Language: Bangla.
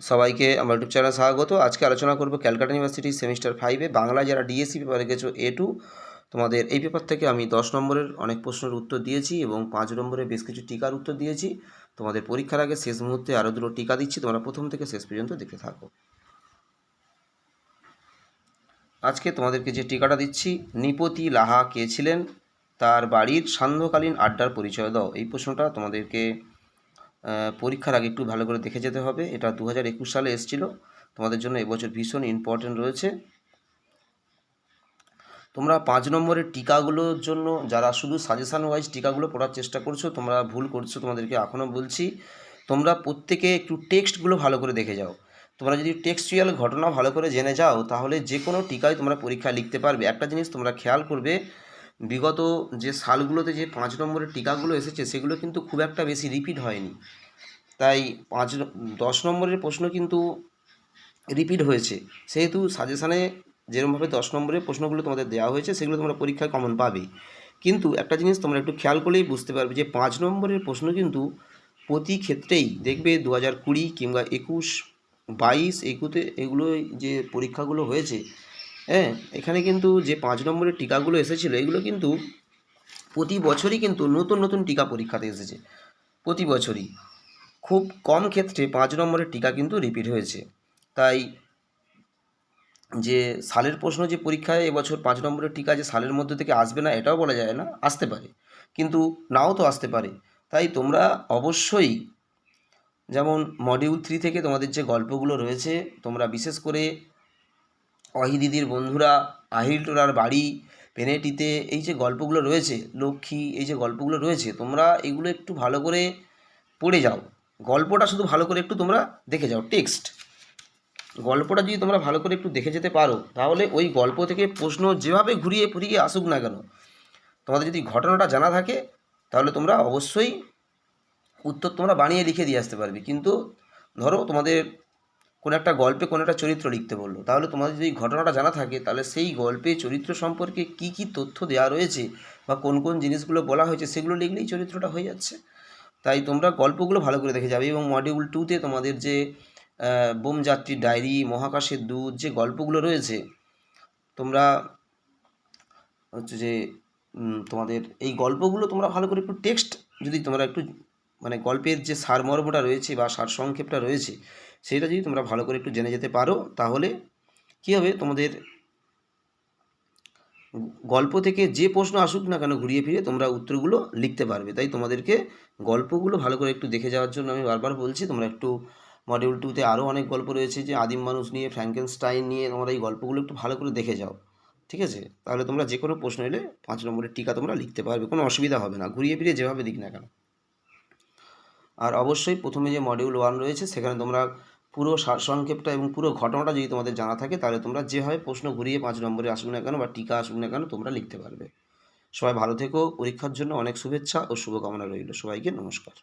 সবাইকে আমার ইউটিউব চ্যানেলে স্বাগত। আজকে আলোচনা করব ক্যালকাটা ইউনিভার্সিটি সেমিস্টার ফাইভে বাংলা যারা ডিএসসি পেপারে গেছো এ টু তোমাদের এই পেপার থেকে আমি দশ নম্বরের অনেক প্রশ্নের উত্তর দিয়েছি এবং পাঁচ নম্বরে বেশ কিছু টিকার উত্তর দিয়েছি। তোমাদের পরীক্ষার আগে শেষ মুহূর্তে আরও দুটো টিকা দিচ্ছি, তোমরা প্রথম থেকে শেষ পর্যন্ত দেখতে থাকো। আজকে তোমাদেরকে যে টিকাটা দিচ্ছি, নিপতি লাহা কে ছিলেন? তার বাড়ির সান্ধ্যকালীন আড্ডার পরিচয় দাও। এই প্রশ্নটা তোমাদেরকে পরীক্ষার আগে একটু ভালো করে দেখে যেতে হবে। এটা দু হাজার একুশ সালে এসেছিল। তোমাদের জন্য এবছর ভীষণ ইম্পর্টেন্ট রয়েছে। তোমরা পাঁচ নম্বরের টিকাগুলোর জন্য যারা শুধু সাজেশান ওয়াইজ টিকাগুলো পড়ার চেষ্টা করছ, তোমরা ভুল করছ, তোমাদেরকে এখনও বলছি। তোমরা প্রত্যেকে একটু টেক্সটগুলো ভালো করে দেখে যাও। তোমরা যদি টেক্সচুয়াল ঘটনা ভালো করে জেনে যাও, তাহলে যে কোনো টিকায় তোমরা পরীক্ষা লিখতে পারবে। একটা জিনিস তোমরা খেয়াল করবে বিগত যে সালগুলোতে যে পাঁচ নম্বরের টিকাগুলো এসেছে, সেগুলো কিন্তু খুব একটা বেশি রিপিট হয়নি। তাই পাঁচ দশ নম্বরের প্রশ্ন কিন্তু রিপিট হয়েছে। সেহেতু সাজেশানে যেরকমভাবে দশ নম্বরের প্রশ্নগুলো তোমাদের দেওয়া হয়েছে, সেগুলো তোমরা পরীক্ষায় কমন পাবে। কিন্তু একটা জিনিস তোমরা একটু খেয়াল করলেই বুঝতে পারবে যে, পাঁচ নম্বরের প্রশ্ন কিন্তু প্রতি ক্ষেত্রেই দেখবে দু হাজার কুড়ি কিংবা একুশ, বাইশ একুতে এগুলো যে পরীক্ষাগুলো হয়েছে হ্যাঁ এখানে কিন্তু যে পাঁচ নম্বরের টিকাগুলো এসেছিল, এগুলো কিন্তু প্রতি বছরই কিন্তু নতুন নতুন টিকা পরীক্ষাতে এসেছে। প্রতি বছরই। খুব কম ক্ষেত্রে পাঁচ নম্বরের টিকা কিন্তু রিপিট হয়েছে। তাই যে সালের প্রশ্ন যে পরীক্ষায় এবছর পাঁচ নম্বরের টিকা যে সালের মধ্যে থেকে আসবে না, এটাও বলা যায় না, আসতে পারে। কিন্তু নাও তো আসতে পারে। তাই তোমরা অবশ্যই যেমন মডিউল থ্রি থেকে তোমাদের যে গল্পগুলো রয়েছে, তোমরা বিশেষ করে অহিদিদির বন্ধুরা, আহিল টোলার বাড়ি, পেনেটিতে এই যে গল্পগুলো রয়েছে, লক্ষ্মী, এই যে গল্পগুলো রয়েছে, তোমরা এগুলো একটু ভালো করে পড়ে যাও। গল্পটা শুধু ভালো করে একটু তোমরা দেখে যাও, টেক্সট। গল্পটা যদি তোমরা ভালো করে একটু দেখে যেতে পারো, তাহলে ওই গল্প থেকে প্রশ্ন যেভাবে ঘুরিয়ে ফুরিয়ে আসুক না কেন, তোমাদের যদি ঘটনাটা জানা থাকে, তাহলে তোমরা অবশ্যই উত্তর তোমরা বানিয়ে লিখে দিয়ে আসতে পারবে। কিন্তু ধরো তোমাদের কোনো একটা গল্পে কোনো একটা চরিত্র লিখতে বলল। তাহলে তোমাদের যদি ঘটনাটা জানা থাকে, তাহলে সেই গল্পে চরিত্র সম্পর্কে কি কি তথ্য দেওয়া রয়েছে বা কোন কোন জিনিসগুলো বলা হয়েছে, সেগুলো লিখলেই চরিত্রটা হয়ে যাচ্ছে। তাই তোমরা গল্পগুলো ভালো করে দেখে যাবে এবং মডিউল টুতে তোমাদের যে বোমযাত্রীর ডায়েরি, মহাকাশের দূত যে গল্পগুলো রয়েছে, তোমরা হচ্ছে যে তোমাদের এই গল্পগুলো তোমরা ভালো করে একটু টেক্সট যদি তোমরা একটু মানে গল্পের যে সারমর্মটা রয়েছে বা সারসংক্ষেপটা রয়েছে, সেটা যদি তোমরা ভালো করে একটু জেনে যেতে পারো, তাহলে কী হবে? তোমাদের গল্প থেকে যে প্রশ্ন আসুক না কেন ঘুরিয়ে ফিরে তোমরা উত্তরগুলো লিখতে পারবে। তাই তোমাদেরকে গল্পগুলো ভালো করে একটু দেখে যাওয়ার জন্য আমি বারবার বলছি, তোমরা একটু মডিউল টুতে আরও অনেক গল্প রয়েছে যে আদিম মানুষ নিয়ে ফ্র্যাঙ্কেনস্টাইন নিয়ে তোমরা এই গল্পগুলো একটু ভালো করে দেখে যাও। ঠিক আছে? তাহলে তোমরা যে কোনো প্রশ্ন এলে পাঁচ নম্বরের টিকা তোমরা লিখতে পারবে, কোনো অসুবিধা হবে না। ঘুরিয়ে ফিরিয়ে যেভাবে দিক না কেন। আর অবশ্যই প্রথমে যে মডিউল ওয়ান রয়েছে, সেখানে তোমরা পুরো সংক্ষেপটা এবং পুরো ঘটনাটা যদি তোমাদের জানা থাকে, তাহলে তোমরা যেভাবে প্রশ্ন ঘুরিয়ে পাঁচ নম্বরে আসুক না কেন বা টিকা আসুক না কেন, তোমরা লিখতে পারবে। সবাই ভালো থেকো, পরীক্ষার জন্য অনেক শুভেচ্ছা ও শুভকামনা রইল। সবাইকে নমস্কার।